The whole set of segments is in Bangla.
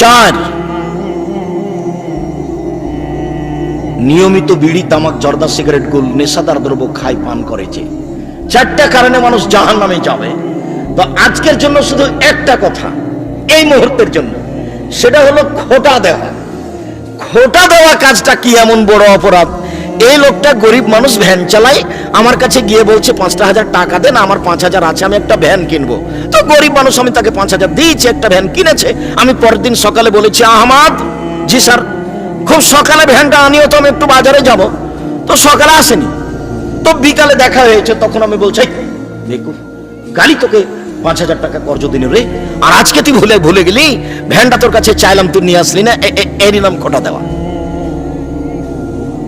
চার। নিয়মিত বিড়ি, তামাক, জর্দা, সিগারেট, গুল, নেশাদার দ্রব্য খায়, পান করেছে চারটা কারণে মানুষ জাহান নামে যাবে। তো আজকের জন্য শুধু একটা কথা, এই মুহূর্তের জন্য। সেটা হলো খোটা দেওয়া। খোটা দেওয়া কাজটা কি এমন বড় অপরাধ? এই লোকটা গরিব মানুষ ভ্যান চালায় আমার কাছে গিয়ে বলছে পাঁচটা হাজার টাকা দেন আমার পাঁচ হাজার আছে আমি একটা ভ্যান কিনবো। তো গরিব মানুষ আমি তাকে পাঁচ হাজার দিয়েছি একটা ভ্যান কিনেছে। আমি পরের দিন সকালে বলেছি আহমাদ জি স্যার খুব সকালে ভ্যানটা আনিও তো আমি একটু বাজারে যাব। তো সকালে আসেনি। তো বিকালে দেখা হয়েছে তখন আমি বলছি "এই, দেখু গালি তোকে পাঁচ হাজার টাকা কর্জ দিন রে। আর আজকে তুই ভুলে ভুলে গেলি? ভ্যানটা তোর কাছে চাইলাম তুই নিয়ে আসলি না? এরই নাম খোটা দেওয়া?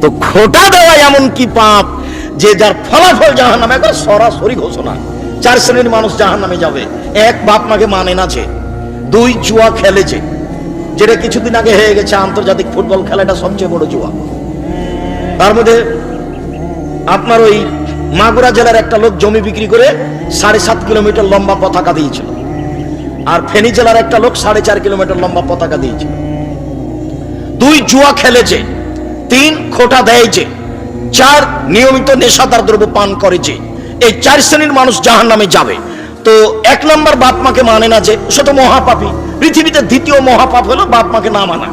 তো খোটা দেওয়া এমন কি পাপ যে যার ফলাফল জাহান নামে একবার সরাসরি ঘোষণা। চার শ্রেণির মানুষ জাহান নামে যাবে। এক বাপ মাকে মানে না যে, দুই জুয়া খেলেছে যেটা কিছুদিন আগে হয়ে গেছে আন্তর্জাতিক ফুটবল খেলাটা সবচেয়ে বড় জুয়া। তার মধ্যে আপনার ওই মাগুরা জেলার একটা লোক জমি বিক্রি করে সাড়ে সাত কিলোমিটার লম্বা পতাকা দিয়েছিল। আর ফেনী জেলার একটা লোক সাড়ে চার কিলোমিটার লম্বা পতাকা দিয়েছিল। দুই জুয়া খেলেছে তিন খোটা দেয় যে, চার নিয়মিত নেশাদার দ্রব্য পান করে যে, এই চার শ্রেণির মানুষ জাহান নামে যাবে। তো এক নম্বর বাপ মাকে মানে না যে, সে তো মহাপাপী। পৃথিবীতে দ্বিতীয় মহাপাপ হলো বাপ মাকে না মানা।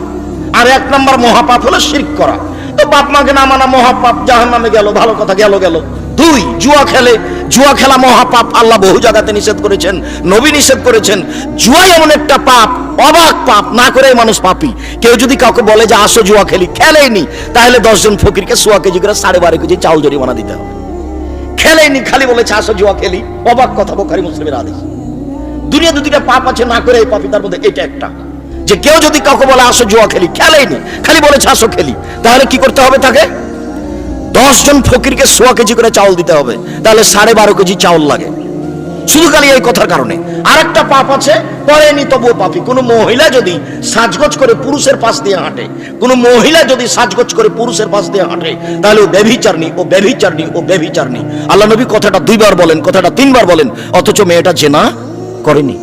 আর এক নম্বর মহাপাপ হলো শির করা। তো বাপ মাকে না মানা মহাপাপ জাহান নামে গেল, ভালো কথা, গেল গেল। দুই, জুয়া খেলে, জুয়া খেলা মহাপাপ আল্লাহ বহু জায়গাতে নিষেধ করেছেন, নবী নিষেধ করেছেন। জুয়া এমন একটা পাপ, অবাক পাপ, না করে মানুষ পাপি। কেউ যদি কাউকে বলে যে, আসো জুয়া খেলি, খেলেইনি, তাহলে দশজন ফকিরকে সোয়া কেজি করে সাড়ে বারো কেজি চাউল জরিমানা দিতে হবে। খেলেইনি, খালি বলেছে, আসো জুয়া খেলি, অবাক কথা, বোখারি মুসলিমের আদেশ দুনিয়া দুটিটা পাপ আছে, না করে এই পাপি তার মধ্যে এটা একটা। যে কেউ যদি কাউকে বলে, আসো জুয়া খেলি, খেলেইনি, খালি বলেছে, আসো খেলি, তাহলে কি করতে হবে তাকে? দশ জন ফকিরকে সোয়া কেজি করে চাউল দিতে হবে, তাহলে সাড়ে বারো কেজি চাউল লাগে। শুধু খালি এই কথার কারণে। আরেকটা পাপ আছে পরেনি তবুও পাপি। কোনো মহিলা যদি সাজগোজ করে পুরুষের পাশ দিয়ে হাঁটে, কোনো মহিলা যদি সাজগোজ করে পুরুষের পাশ দিয়ে হাঁটে, তাহলে ও ব্যভিচারনি ও ব্যভিচারনি ও ব্যভিচারনি আল্লাহ নবী কথাটা দুইবার বলেন, কথাটা তিনবার বলেন, অথচ মেয়েটা জেনা করেনি।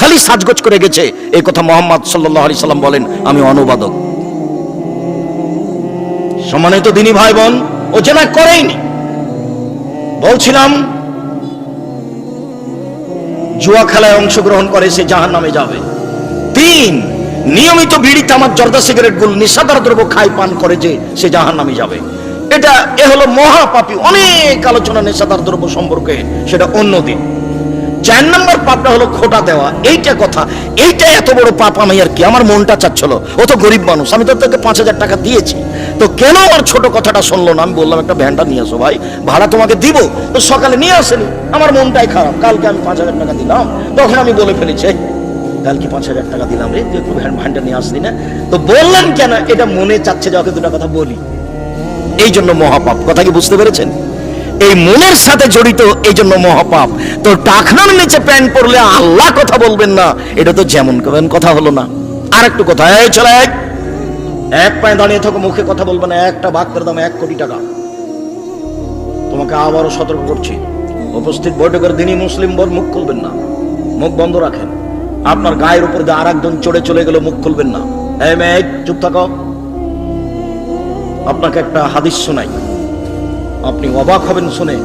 খালি সাজগোজ করে গেছে, এই কথা মোহাম্মদ সাল্লাহ আলি সাল্লাম বলেন, আমি অনুবাদক। সম্মানিত দিনী ভাই বোন ও করেইনি। বলছিলাম, জুয়া খেলায় অংশগ্রহণ করে সে জাহান নামে যাবে। তিন, নিয়মিত বিড়ি, তামাক, জর্দা, সিগারেট, গুল নিঃসাদার দ্রব্য খাই, পান করে যে সে জাহান নামে যাবে। এটা এ হলো মহাপাপী, অনেক আলোচনা নেশাদার দ্রব্য সম্পর্কে, সেটা অন্য দিন চার নম্বর পাপটা হলো খোটা দেওয়া। এইটা কথা। এইটা এত বড় পাপ আমি আর কি, আমার মনটা চাচ্ছিল। ও তো গরিব মানুষ, আমি তো তোকে পাঁচ হাজার টাকা দিয়েছি। তো কেন আমার ছোট কথাটা শুনলো না? আমি বললাম, একটা ভ্যানটা নিয়ে আসো ভাই, ভাড়া তোমাকে দিব। তো সকালে নিয়ে আসেনি। আমার মনটাই খারাপ। কালকে আমি পাঁচ হাজার টাকা দিলাম। তখন আমি বলে ফেলেছি কালকে পাঁচ হাজার টাকা দিলাম রে, তুই একটু ভ্যান, ভ্যানটা নিয়ে আসলি না। তো বললাম কেন? এটা মনে চাচ্ছে যে ওকে দুটা কথা বলি। এই জন্য মহাপাপ। কথা কি বুঝতে পেরেছেন? এই মনের সাথে জড়িত এই জন্য মহাপাপ। তো টাকনার নিচে প্যান্ট পরলে আল্লাহ কথা বলবেন না, এটা তো যেমন কথা হলো না। আর একটু কথা চলে এক এক পায়ে দাঁড়িয়ে থাকো, মুখে কথা বলবে না, একটা বাক্যের দাম এক কোটি টাকা। তোমাকে আবারও সতর্ক করছি। উপস্থিত বৈঠকের দিনই মুসলিম বর মুখ খুলবেন না। মুখ বন্ধ রাখেন। আপনার গায়ের উপর দিয়ে আর একজন চড়ে চলে গেলে মুখ খুলবেন না। চুপ থাকো। আপনাকে একটা হাদিস শোনাই। আপনি অবাক হবেন শুনে।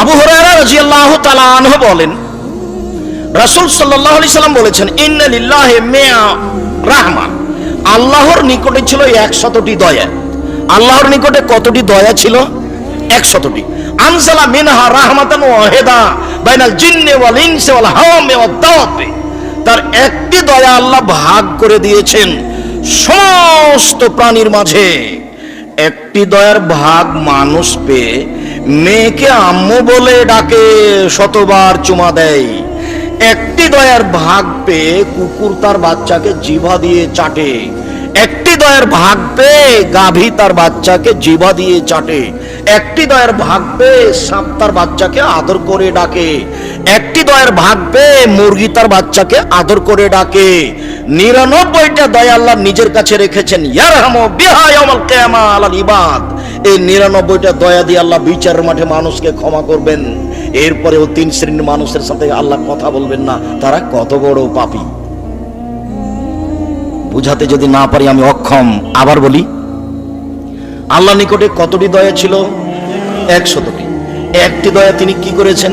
আবু হুরায়রা রাদিয়াল্লাহু তাআলা আনহু বলেন, রাসূল সাল্লাল্লাহু আলাইহি সাল্লাম বলেছেন, ইন্না লিল্লাহি মিয়া রাহমা আল্লাহর নিকটে ছিল 100টি দয়া। আল্লাহর নিকটে কতটি দয়া ছিল? 100টি আনসালা মিনহা রাহমাতান ওয়াহিদা বাইনাল জিন্নি ওয়াল ইনসি ওয়াল হাওয়ামি ওয়াদ তার একটি দয়া আল্লাহ ভাগ করে দিয়েছেন সমস্ত প্রাণীর মাঝে। একটি দয়ার ভাগ মানুষ পেয়ে মেয়েকে আম্মু বলে ডাকে, শতবার চুমা দেয়। একটি দয়ার ভাগ পেয়ে কুকুর তার বাচ্চাকে জিভা দিয়ে চাটে। একটি দয়ার ভাগ পেয়ে গাভী তার বাচ্চাকে জিভা দিয়ে চাটে। একটি দয়ার ভাগ পেয়ে সাপ তার বাচ্চাকে আদর করে ডাকে। একটি দয়ার ভাগ পেয়ে মুরগি তার বাচ্চাকে আদর করে ডাকে। নিরানব্বইটা দয়া আল্লাহ নিজের কাছে রেখেছেন। ইয়ারহামু বিহা ইয়াউমাল কিয়ামা আলাল ইবাদ। এই নিরানব্বইটা দয়া দিয়ে আল্লাহ বিচারের মাঠে মানুষকে ক্ষমা করবেন। এরপরেও তিন শ্রেণির মানুষের সাথে আল্লাহ কথা বলবেন না। তারা কত বড় পাপী। বুঝাতে যদি না পারি আমি অক্ষম। আবার বলি, আল্লাহ নিকটে কতটি দয়া ছিল? একশতটি একটি দয়া তিনি কি করেছেন?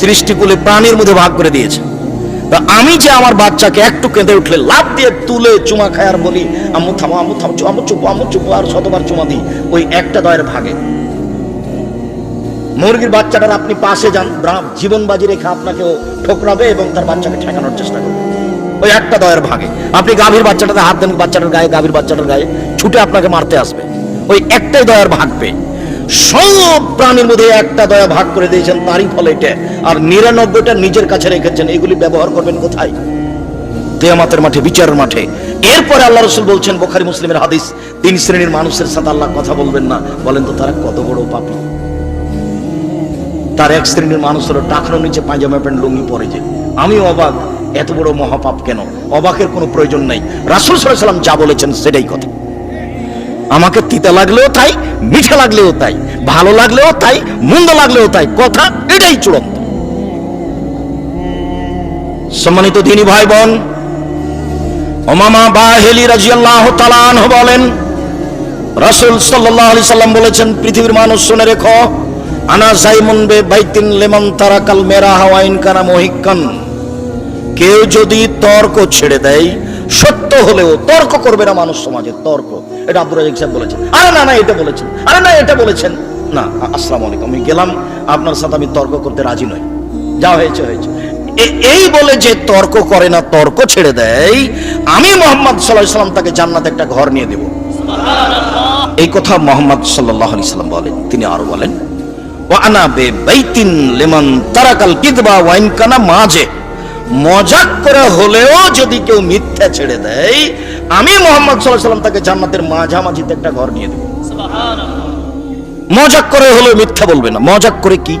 সৃষ্টিকুলে প্রাণীর মধ্যে ভাগ করে দিয়েছেন। তা আমি যে আমার বাচ্চাকে একটু কেঁদে উঠলে লাভ দিয়ে তুলে চুমা খায় আর বলি, আম্মু থামো চুপো আম্মু চুপো আর শতবার চুমা দিই। ওই একটা দয়ের ভাগে। মুরগির বাচ্চাটার আপনি পাশে যান জীবন বাজি রেখে আপনাকেও ঠোকরাবে এবং তার বাচ্চাকে ঠেকানোর চেষ্টা করবে। ওই একটা দয়ের ভাগে। আপনি গাভীর বাচ্চাটাতে হাত দেন, বাচ্চাটার গায়ে, গাভীর বাচ্চাটার গায়ে, ছুটে আপনাকে মারতে আসবে। ওই একটাই দয়ার ভাগ পেয়ে। সব প্রাণীর মধ্যে একটা দয়া ভাগ করে দিয়েছেন, তারই ফলে এটা। আর নিরানব্বইটা নিজের কাছে রেখেছেন, এগুলি ব্যবহার করবেন কোথায়? কেয়ামাতের মাঠে, বিচারের মাঠে। এরপরে আল্লাহ রসুল বলছেন, বোখারি মুসলিমের হাদিস, তিন শ্রেণির মানুষের সাথে আল্লাহ কথা বলবেন না। বলেন তো, তারা কত বড় পাপী। তার এক শ্রেণির মানুষ হলো টাকার নিচে পায়জামা প্যান্ট, লুঙ্গি পরে যে। আমি অবাক, এত বড় মহাপাপ কেন? অবাকের কোনো প্রয়োজন নেই। রাসুল সাল্লাম যা বলেছেন সেটাই কথা। আমাকে তিতা লাগলেও তাই, মিঠা লাগলেও তাই, ভালো লাগলেও তাই, মন্দ লাগলেও তাই, কথা এটাই চূড়ান্ত। সম্মানিত দিনী ভাই বোন ওমামা বাহেলি রাজিয়াল্লাহ তালান বলেন, রাসূল সাল্লাল্লাহু আলাইহি সাল্লাম বলেছেন, পৃথিবীর মানুষ শুনে রেখো, আনা জাইমুন বে বাইতিন লেমন তারাকাল মেরা হাওয়াইন কানা মহিকান কেউ যদি তর্ক ছেড়ে দেয়, সত্য হলেও তর্ক করবে না মানুষ সমাজে, তর্ক। এটা আব্দুর রাজাক সাহেব বলেছেন। আরে না না এটা বলেছেন। আরে না এটা বলেছেন। না আসসালামু আলাইকুম। আমি গেলাম আপনার সাথে আমি তর্ক করতে রাজি নই। যা হয়েছে হয়েছে। এই বলে যে তর্ক করে না তর্ক ছেড়ে দেয় আমি মোহাম্মদ সাল্লাহ সাল্লাম তাকে জান্নাতে একটা ঘর নিয়ে দেব। এই কথা মোহাম্মদ সাল্লাহ আলি সাল্লাম বলেন। তিনি আরও বলেন ও আনা বে বাইতিন লেমন তারাকাল কিদবা ওয়াইন কানা মাঝে। মজাক করে হলেও যদি কেউ মিথ্যা ছেড়ে দেয় আমি মোহাম্মদ সাল্লাহ সাল্লাম তাকে জান্নাতের মাঝামাঝিতে একটা ঘর নিয়ে দেব। মজাক করে হলেও মিথ্যা বলবে না। মজাক করে কি?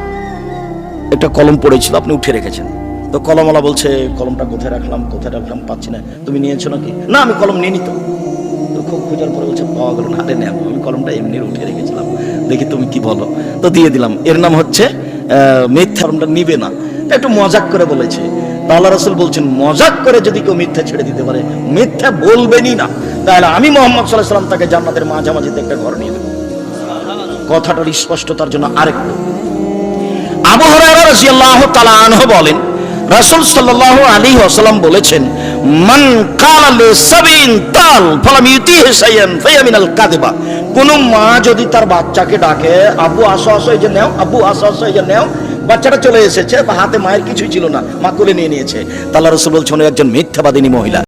একটা কলম পড়েছিল আপনি উঠে রেখেছেন। তো কলমওয়ালা বলছে কলমটা কোথায় রাখলাম কোথায় রাখলাম পাচ্ছি না। তুমি নিয়েছো নাকি? না আমি কলম নিয়ে নিত তো খুব খোঁজার পরে বলছে পাওয়া গেল না আরে নেন আমি কলমটা এমনি উঠে রেখেছিলাম। দেখি তুমি কি বলো। তো দিয়ে দিলাম। এর নাম হচ্ছে আহ, মিথ্যা নিবে না। একটু মজাক করে বলেছে। আল্লাহ বলছেন, মজাক করে যদি কেউ মিথ্যা ছেড়ে দিতে পারে, মিথ্যা না। তাহলে আমি মোহাম্মদ সাল্লাহ সাল্লাম তাকে জান্নাতের মাঝামাঝিতে একটা ঘর নিয়ে কথাটার স্পষ্টতার জন্য আরেকটু আবু বলেন, রাসূল সাল্লাল্লাহু আলাইহি ওয়াসাল্লাম বলেছেন, মান কালা লি সাবিন তাল ফালাম কাযিবা। কোন মা যদি তার বাচ্চাকে ডাকে আব্বু আসো আসো, এই যে নেও আব্বু আসো আসো, এই যে নেও বাচ্চাটা চলে এসেছে বা হাতে মায়ের কিছুই ছিল না। মা কোলে নিয়ে নিয়েছে। তাল্লা রসুল বলছেন একজন মিথ্যাবাদিনী মহিলা।